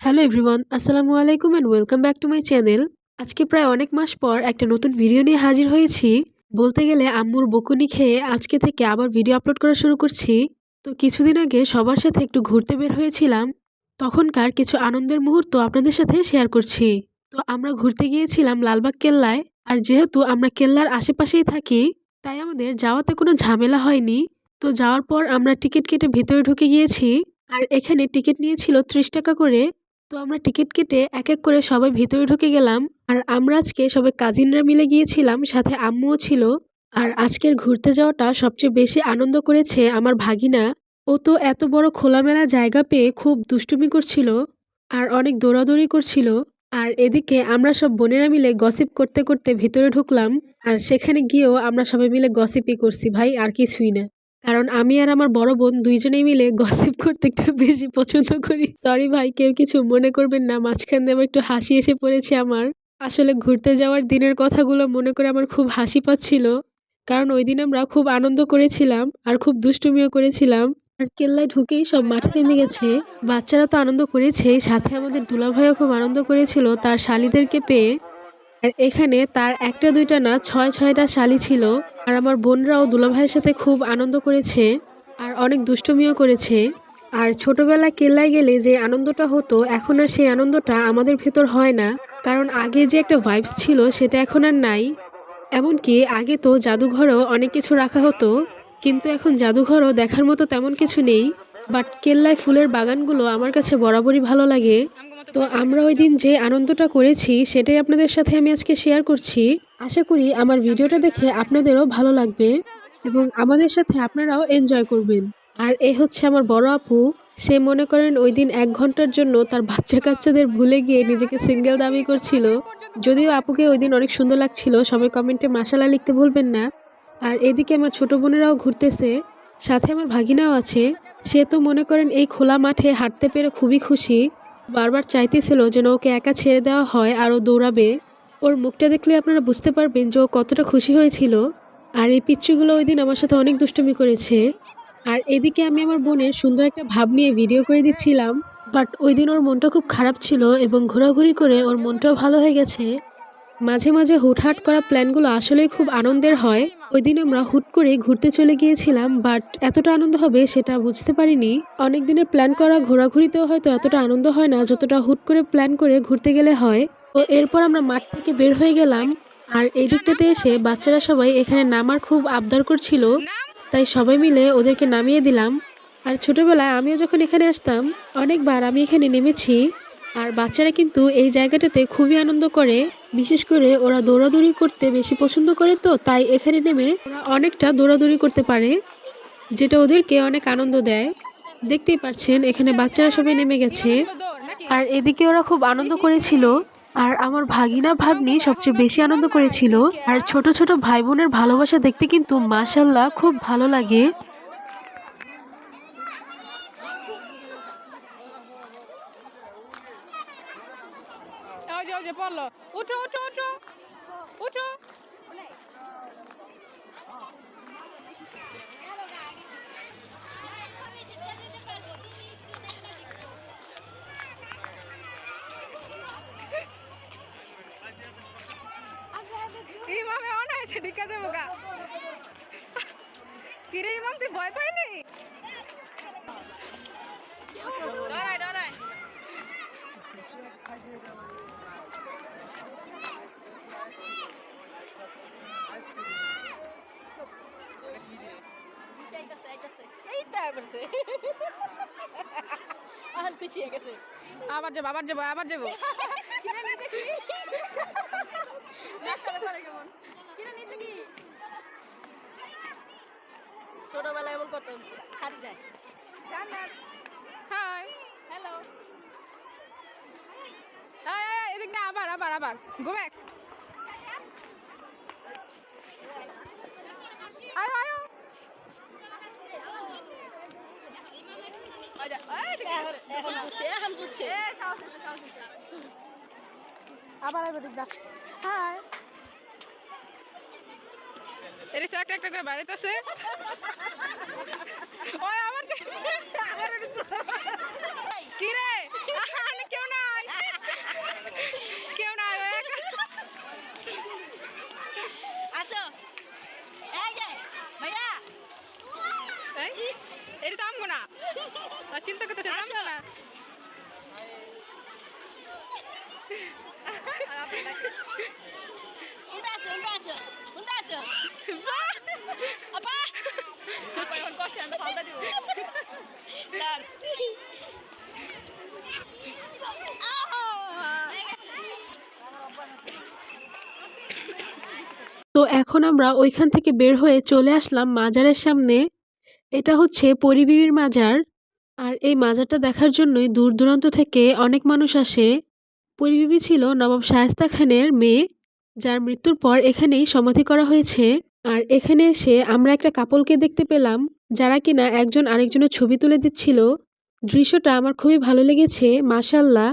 Hello everyone আসসালামু আলাইকুম and welcome back to my channel আজকে প্রায় অনেক মাস পর একটা নতুন ভিডিও নিয়ে হাজির হয়েছি। বলতে গেলে আম্মুর বকুনি খেয়ে আজকে থেকে আবার ভিডিও আপলোড করা শুরু করছি। তো কিছুদিন আগে সবার সাথে একটু ঘুরতে বের হয়েছিলাম। তখনকার কিছু আনন্দের মুহূর্ত আপনাদের সাথে শেয়ার করছি। তো আমরা ঘুরতে গিয়েছিলাম লালবাগ কেল্লায়। আর যেহেতু আমরা কেল্লার আশেপাশেই থাকি, তাই আমাদের যাওয়াতে কোনো ঝামেলা হয়নি। তো যাওয়ার পর আমরা টিকিট কেটে ভিতরে ঢুকে গিয়েছি। আর এখানে টিকিট নিয়েছিল ত্রিশ টাকা করে। তো আমরা টিকিট কেটে এক এক করে সবাই ভিতরে ঢুকে গেলাম আর আমরা আজকে সবাই কাজিনরা মিলে গিয়েছিলাম, সাথে আম্মুও ছিল। আর আজকের ঘুরতে যাওয়াটা সবচেয়ে বেশি আনন্দ করেছে আমার ভাগিনা। ও তো এত বড় খোলামেলা জায়গা পেয়ে খুব দুষ্টুমি করছিল আর অনেক দৌড়াদৌড়ি করছিল। আর এদিকে আমরা সব বোনেরা মিলে গসিপ করতে করতে ভিতরে ঢুকলাম আর সেখানে গিয়েও আমরা সবাই মিলে গসিপই করছি, ভাই, আর কিছুই না। কারণ আমি আর আমার বড় বোন দুইজনেই মিলে গসিপ করতে একটু বেশি পছন্দ করি। সরি ভাই, কেউ কিছু মনে করবেন না, মাঝখান দিয়ে একটু হাসি এসে পড়েছে আমার। আসলে ঘুরতে যাওয়ার দিনের কথাগুলো মনে করে আমার খুব হাসি পাচ্ছিল। কারণ ওই দিন আমরা খুব আনন্দ করেছিলাম আর খুব দুষ্টুমিও করেছিলাম। আর কেল্লায় ঢুকেই সব মাঠে নেমে গেছে। বাচ্চারা তো আনন্দ করেছে, সাথে আমাদের দুলাভাইও খুব আনন্দ করেছিল, তার শালিদেরকে পেয়ে। আর এখানে তার একটা, দুইটা না, ছয়, ছয়টা শালি ছিল। আর আমার বোনরাও দুলাভাইয়ের সাথে খুব আনন্দ করেছে আর অনেক দুষ্টুমিও করেছে। আর ছোটবেলা কেল্লায় গেলে যে আনন্দটা হতো, এখন আর সেই আনন্দটা আমাদের ভেতর হয় না। কারণ আগে যে একটা ভাইবস ছিল, সেটা এখন আর নাই। এমনকি আগে তো জাদুঘরেও অনেক কিছু রাখা হতো, কিন্তু এখন জাদুঘরও দেখার মতো তেমন কিছু নেই। বাট কেল্লায় ফুলের বাগানগুলো আমার কাছে বরাবরই ভালো লাগে। তো আমরা ওই দিন যে আনন্দটা করেছি, সেটাই আপনাদের সাথে আমি আজকে শেয়ার করছি। আশা করি আমার ভিডিওটা দেখে আপনাদেরও ভালো লাগবে এবং আমাদের সাথে আপনারাও এনজয় করবেন। আর এ হচ্ছে আমার বড় আপু। সে মনে করেন ওই দিন এক ঘণ্টার জন্য তার বাচ্চা কাচ্চাদের ভুলে গিয়ে নিজেকে সিঙ্গেল দাবি করছিল। যদিও আপুকে ওই দিন অনেক সুন্দর লাগছিল, সবাই কমেন্টে মাসালা লিখতে ভুলবেন না। আর এদিকে আমার ছোট বোনেরাও ঘুরতেছে। সাথে আমার ভাগিনাও আছে। সে তো মনে করেন এই খোলা মাঠে হাঁটতে পেরে খুবই খুশি। বারবার চাইতেছিল যেন ওকে একা ছেড়ে দেওয়া হয় আর ও দৌড়াবে। ওর মুখটা দেখলে আপনারা বুঝতে পারবেন যে ও কতটা খুশি হয়েছিল। আর এই পিচ্চুগুলো ওই দিন আমার সাথে অনেক দুষ্টুমি করেছে। আর এদিকে আমি আমার বোনের সুন্দর একটা ভাব নিয়ে ভিডিও করে দিচ্ছিলাম। বাট ওই দিন ওর মনটা খুব খারাপ ছিল এবং ঘোরাঘুরি করে ওর মনটাও ভালো হয়ে গেছে। মাঝে মাঝে হুটহাট করা প্ল্যানগুলো আসলেই খুব আনন্দের হয়। ওই দিন আমরা হুট করে ঘুরতে চলে গিয়েছিলাম, বাট এতটা আনন্দ হবে সেটা বুঝতে পারিনি। অনেক দিনের প্ল্যান করা ঘোরাঘুরিতেও হয়তো এতটা আনন্দ হয় না, যতটা হুট করে প্ল্যান করে ঘুরতে গেলে হয়। তো এরপর আমরা মাঠ থেকে বের হয়ে গেলাম, আর এই দিকটাতে এসে বাচ্চারা সবাই এখানে নামার খুব আবদার করছিল, তাই সবাই মিলে ওদেরকে নামিয়ে দিলাম। আর ছোটবেলায় আমিও যখন এখানে আসতাম, অনেকবার আমি এখানে নেমেছি আর বাচ্চারা কিন্তু এই জায়গাটাতে খুবই আনন্দ করে। বিশেষ করে ওরা দৌড়াদৌড়ি করতে বেশি পছন্দ করে তো, তাই এখানে নেমে ওরা অনেকটা দৌড়াদৌড়ি করতে পারে, যেটা ওদেরকে অনেক আনন্দ দেয়। দেখতেই পাচ্ছেন, এখানে বাচ্চারা সবাই নেমে গেছে। আর এদিকে ওরা খুব আনন্দ করেছিল, আর আমার ভাগিনা ভাগ্নি সবচেয়ে বেশি আনন্দ করেছিল। আর ছোট ছোট ভাই বোনের ভালোবাসা দেখতে কিন্তু মাশাল্লাহ খুব ভালো লাগে ওই যে ওই যে পড়ল উঠো উঠো উঠো উঠো ইমামে ঢিকা যাব গা কিরে ইমাম তুই ভয় পাইলি? ডরাই আবার যাব আবার যাব আবার যাব। ছোটবেলায় এমন করতো হারি যায়। হাই। হ্যালো এদিক না আবার আবার আবার। গো ব্যাক আয়ো আয়ো আবার আইবে দিক হাই। এটা একটা একটা করে বাড়িতেছে ওই আমার কি রে? কেউ নাই। কেউ নাই আসো। ভাইয়া। এটা তো আমগো না চিন্তা করতে আমগো না আর আপনি তো এখন আমরা ওইখান থেকে বের হয়ে চলে আসলাম মাজারের সামনে। এটা হচ্ছে পরিবিবির মাজার। আর এই মাজারটা দেখার জন্যই দূর দূরান্ত থেকে অনেক মানুষ আসে। পরিবিবি ছিল নবাব শায়েস্তা খানের মেয়ে। যার মৃত্যুর পর এখানেই সমাধি করা হয়েছে। আর এখানে এসে আমরা একটা কাপলকে দেখতে পেলাম, যারা কিনা একজন আরেকজনের ছবি তুলে দিচ্ছিল। দৃশ্যটা আমার খুবই ভালো লেগেছে মাশাল্লাহ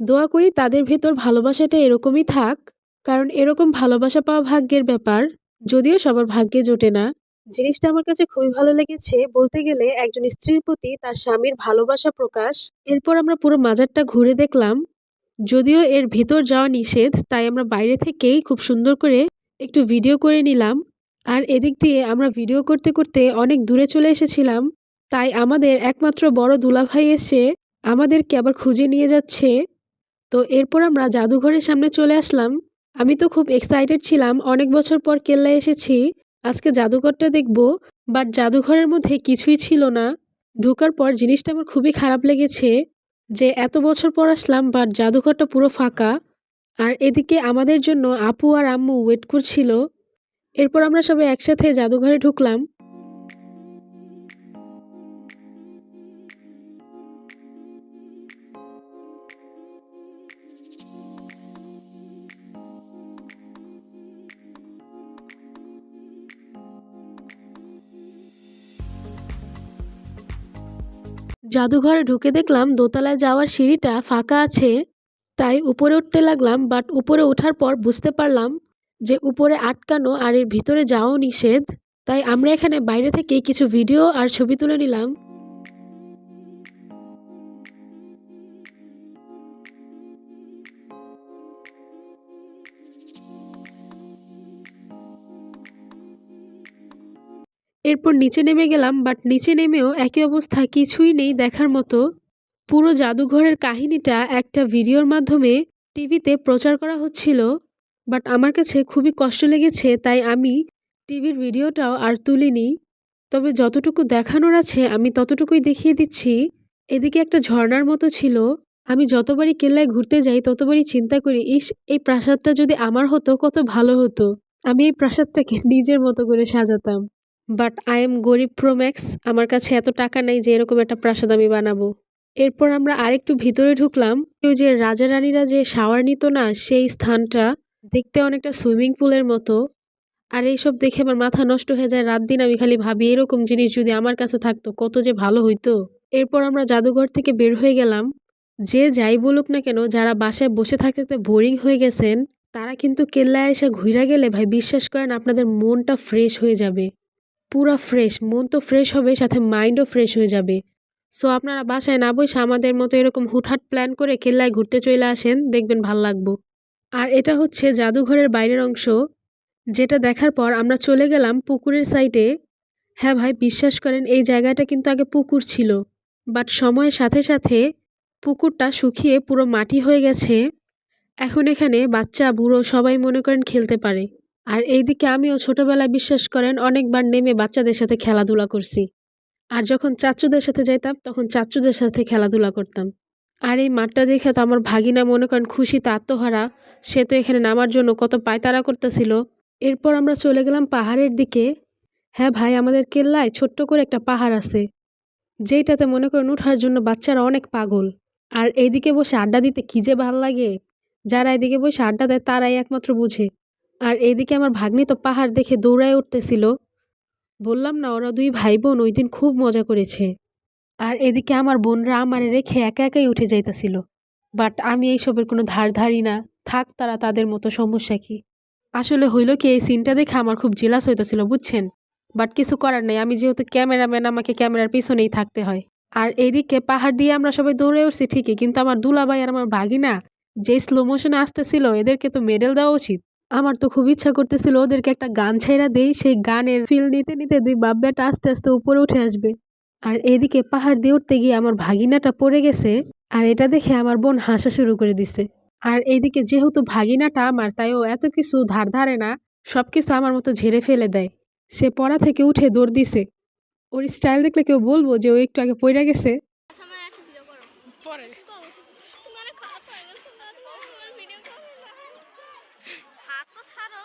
দোয়া করি তাদের ভেতর ভালোবাসাটা এরকমই থাক, কারণ এরকম ভালোবাসা পাওয়া ভাগ্যের ব্যাপার, যদিও সবার ভাগ্যে জোটে না। জিনিসটা আমার কাছে খুবই ভালো লেগেছে, বলতে গেলে একজন স্ত্রীর প্রতি তার স্বামীর ভালোবাসা প্রকাশ। এরপর আমরা পুরো মাজারটা ঘুরে দেখলাম যদিও এর ভিতর যাওয়া নিষেধ, তাই আমরা বাইরে থেকেই খুব সুন্দর করে একটু ভিডিও করে নিলাম। আর এদিক দিয়ে আমরা ভিডিও করতে করতে অনেক দূরে চলে এসেছিলাম, তাই আমাদের একমাত্র বড় দুলাভাই এসে আমাদেরকে আবার খুঁজে নিয়ে যাচ্ছে। তো এরপর আমরা জাদুঘরের সামনে চলে আসলাম। আমি তো খুব এক্সাইটেড ছিলাম, অনেক বছর পর কেল্লায় এসেছি। আজকে জাদুঘরটা দেখব বাট জাদুঘরের মধ্যে কিছুই ছিল না। ঢোকার পর জিনিসটা আমার খুবই খারাপ লেগেছে। যে এত বছর পর আসলাম বাট জাদুঘরটা পুরো ফাঁকা। আর এদিকে আমাদের জন্য আপু আর আম্মু ওয়েট করছিল। এরপর আমরা সবাই একসাথে জাদুঘরে ঢুকলাম। জাদুঘরে ঢুকে দেখলাম দোতলায় যাওয়ার সিঁড়িটা ফাঁকা আছে, তাই উপরে উঠতে লাগলাম বাট উপরে ওঠার পর বুঝতে পারলাম যে উপরে আটকানো আর এর ভিতরে যাওয়াও নিষেধ তাই আমরা এখানে বাইরে থেকে কিছু ভিডিও আর ছবি তুলে নিলাম। এরপর নিচে নেমে গেলাম বাট নিচে নেমেও একই অবস্থা কিছুই নেই দেখার মতো। পুরো জাদুঘরের কাহিনীটা একটা ভিডিওর মাধ্যমে টিভিতে প্রচার করা হচ্ছিল বাট আমার কাছে খুবই কষ্ট লেগেছে, তাই আমি টিভির ভিডিওটাও আর তুলিনি। তবে যতটুকু দেখানোর আছে, আমি ততটুকুই দেখিয়ে দিচ্ছি। এদিকে একটা ঝর্ণার মতো ছিল। আমি যতবারই কেল্লায় ঘুরতে যাই, ততবারই চিন্তা করি, ইস, এই প্রাসাদটা যদি আমার হতো, কত ভালো হতো। আমি এই প্রাসাদটাকে নিজের মতো করে সাজাতাম। বাট আই এম গরিব প্রোম্যাক্স আমার কাছে এত টাকা নেই যে এরকম একটা প্রাসাদ আমি বানাবো। এরপর আমরা আরেকটু ভিতরে ঢুকলাম, ওই যে রাজা রানীরা যে শাওয়ার নিত না, সেই স্থানটা দেখতে অনেকটা সুইমিং পুলের মতো। আর এইসব দেখে আমার মাথা নষ্ট হয়ে যায়, রাত দিন আমি খালি ভাবি এরকম জিনিস যদি আমার কাছে থাকতো, কত যে ভালো হইতো। এরপর আমরা জাদুঘর থেকে বের হয়ে গেলাম। যে যাই বলুক না কেন, যারা বাসায় বসে থাকতে থাকতে বোরিং হয়ে গেছেন, তারা কিন্তু কেল্লায় এসে ঘুরে গেলে ভাই, বিশ্বাস করেন আপনাদের মনটা ফ্রেশ হয়ে যাবে। পুরা ফ্রেশ মন তো ফ্রেশ হবে, সাথে মাইন্ডও ফ্রেশ হয়ে যাবে। সো আপনারা বাসায় না বসে আমাদের মতো এরকম হুটহাট প্ল্যান করে কেল্লায় ঘুরতে চলে আসেন, দেখবেন ভালো লাগবো। আর এটা হচ্ছে জাদুঘরের বাইরের অংশ, যেটা দেখার পর আমরা চলে গেলাম পুকুরের সাইডে হ্যাঁ ভাই, বিশ্বাস করেন, এই জায়গাটা কিন্তু আগে পুকুর ছিল। বাট সময়ের সাথে সাথে পুকুরটা শুকিয়ে পুরো মাটি হয়ে গেছে। এখন এখানে বাচ্চা, বুড়ো সবাই মনে করেন খেলতে পারে। আর এইদিকে আমিও ছোটবেলায় বিশ্বাস করেন, অনেকবার নেমে বাচ্চাদের সাথে খেলাধুলা করছি। আর যখন চাচুদের সাথে যাইতাম, তখন চাচুদের সাথে খেলাধুলা করতাম। আর এই মাঠটা দেখে তো আমার ভাগিনা মনে করেন খুশিতে আত্মহারা। সে তো এখানে নামার জন্য কত পায়তারা করতেছিল। এরপর আমরা চলে গেলাম পাহাড়ের দিকে। হ্যাঁ ভাই, আমাদের কেল্লায় ছোট্ট করে একটা পাহাড় আছে। যেইটাতে মনে করেন ওঠার জন্য বাচ্চারা অনেক পাগল। আর এইদিকে বসে আড্ডা দিতে কী যে ভালো লাগে। যারা এদিকে বসে আড্ডা দেয়, তারাই একমাত্র বুঝে। আর এইদিকে আমার ভাগ্নি তো পাহাড় দেখে দৌড়ায় উঠতেছিল। বললাম না, ওরা দুই ভাই বোন ওই দিন খুব মজা করেছে। আর এদিকে আমার বোনরা আমারে রেখে একা একাই উঠে যাইতেছিল। বাট আমি এইসবের কোনো ধার ধারি না। থাক তারা, তাদের মতো সমস্যা কি? আসলে হইল কি, এই সিনটা দেখে আমার খুব জেলাস হইতেছিল, বুঝছেন? বাট কিছু করার নেই, আমি যেহেতু ক্যামেরাম্যান, আমাকে ক্যামেরার পিছনেই থাকতে হয়। আর এইদিকে পাহাড় দিয়ে আমরা সবাই দৌড়ে উঠছি ঠিকই, কিন্তু আমার দুলাভাই আর আমার ভাগিনা যে স্লো মোশনে আসতেছিল, এদেরকে তো মেডেল দেওয়া উচিত। আমার তো খুব ইচ্ছা করতেছিল ওদেরকে একটা গান ছাইরা দেই সেই গানের ফিল নিতে নিতে দুই বাব্যাটা আস্তে আস্তে উপরে উঠে আসবে। আর এদিকে পাহাড় দিয়ে উঠতে গিয়ে আমার ভাগিনাটা পড়ে গেছে আর এটা দেখে আমার বোন হাসা শুরু করে দিছে। আর এইদিকে যেহেতু ভাগিনাটা আমার তাই ও এত কিছু ধার ধারে না সব কিছু আমার মতো ঝেড়ে ফেলে দেয়। সে পড়া থেকে উঠে দৌড় দিছে। ওর স্টাইল দেখলে কেউ বলব যে ও একটু আগে পড়ে গেছে। পরে তুমি অনেক খারাপ হয়ে গেছো না তুমি আমার ভিডিও করো না হাত তো ছাড়ো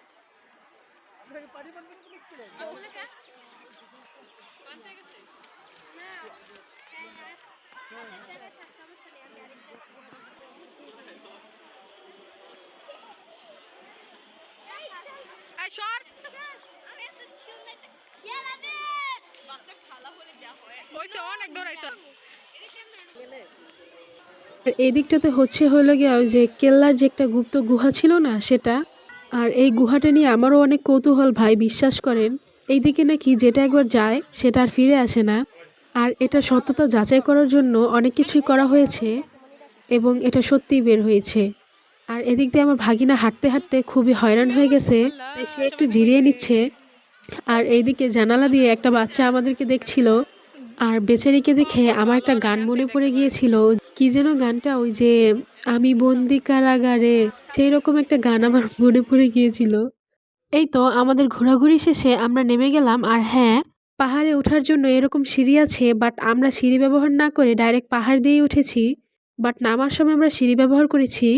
হলে যা হয়। আর এই দিকটাতে হচ্ছে হলো গিয়ে ওই যে কেল্লার যে একটা গুপ্ত গুহা ছিল না সেটা আর এই গুহাটা নিয়ে আমারও অনেক কৌতূহল, ভাই বিশ্বাস করেন। এইদিকে নাকি যেটা একবার যায়, সেটা আর ফিরে আসে না। আর এটা সত্যতা যাচাই করার জন্য অনেক কিছুই করা হয়েছে এবং এটা সত্যিই বের হয়েছে। আর এদিক দিয়ে আমার ভাগিনা হাঁটতে হাঁটতে খুবই হয়রান হয়ে গেছে। সে একটু জিরিয়ে নিচ্ছে। আর এইদিকে জানালা দিয়ে একটা বাচ্চা আমাদেরকে দেখছিল। আর বেচারিকে দেখে আমার একটা গান মনে পড়ে গিয়েছিল কি যেন গানটা? ওই যে, আমি বন্দি কারাগারে সেই রকম একটা গান আমার মনে পড়ে গিয়েছিল। এই তো, আমাদের ঘোরাঘুরি শেষে আমরা নেমে গেলাম আর হ্যাঁ পাহাড়ে ওঠার জন্য এরকম সিঁড়ি আছে, বাট আমরা সিঁড়ি ব্যবহার না করে ডাইরেক্ট পাহাড় দিয়েই উঠেছি। বাট নামার সময় আমরা সিঁড়ি ব্যবহার করেছি।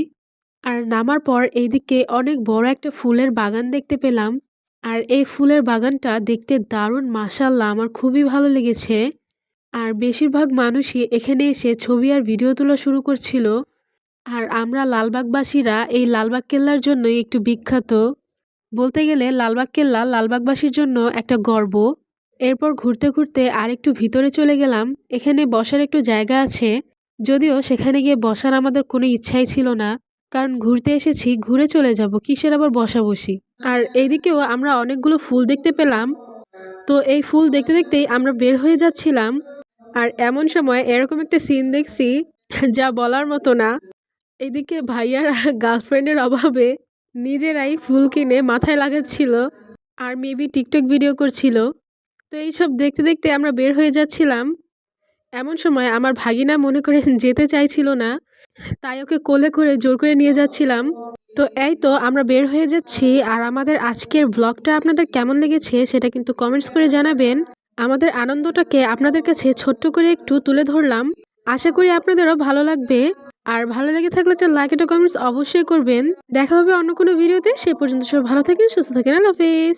আর নামার পর এইদিকে অনেক বড় একটা ফুলের বাগান দেখতে পেলাম। আর এই ফুলের বাগানটা দেখতে দারুণ মাসাল্লাহ আমার খুবই ভালো লেগেছে। আর বেশিরভাগ মানুষই এখানে এসে ছবি আর ভিডিও তোলা শুরু করছিল। আর আমরা লালবাগবাসীরা এই লালবাগ কেল্লার জন্যই একটু বিখ্যাত। বলতে গেলে লালবাগ কেল্লা লালবাগবাসীর জন্য একটা গর্ব। এরপর ঘুরতে ঘুরতে আর একটু ভিতরে চলে গেলাম। এখানে বসার একটু জায়গা আছে। যদিও সেখানে গিয়ে বসার আমাদের কোনো ইচ্ছাই ছিল না। কারণ ঘুরতে এসেছি, ঘুরে চলে যাব, কিসের আবার বসা বসি? আর এইদিকেও আমরা অনেকগুলো ফুল দেখতে পেলাম। তো এই ফুল দেখতে দেখতেই আমরা বের হয়ে যাচ্ছিলাম। আর এমন সময় এরকম একটা সিন দেখছি, যা বলার মতো না। এদিকে ভাইয়ারা গার্লফ্রেন্ডের অভাবে নিজেরাই ফুল কিনে মাথায় লাগাচ্ছিল আর মেবি টিকটক ভিডিও করছিল। তো এইসব দেখতে দেখতে আমরা বের হয়ে যাচ্ছিলাম। এমন সময় আমার ভাগিনা মনে করে যেতে চাইছিল না, তাই ওকে কোলে করে জোর করে নিয়ে যাচ্ছিলাম। তো এই তো আমরা বের হয়ে যাচ্ছি আর আমাদের আজকের ব্লগটা আপনাদের কেমন লেগেছে সেটা কিন্তু কমেন্টস করে জানাবেন। আমাদের আনন্দটাকে আপনাদের কাছে ছোট্ট করে একটু তুলে ধরলাম। আশা করি আপনাদেরও ভালো লাগবে। আর ভালো লেগে থাকলে একটা লাইক একটা কমেন্টস অবশ্যই করবেন। দেখা হবে অন্য কোনো ভিডিওতে। সে পর্যন্ত সবাই ভালো থাকেন, সুস্থ থাকেন। আল্লাহ হাফেজ।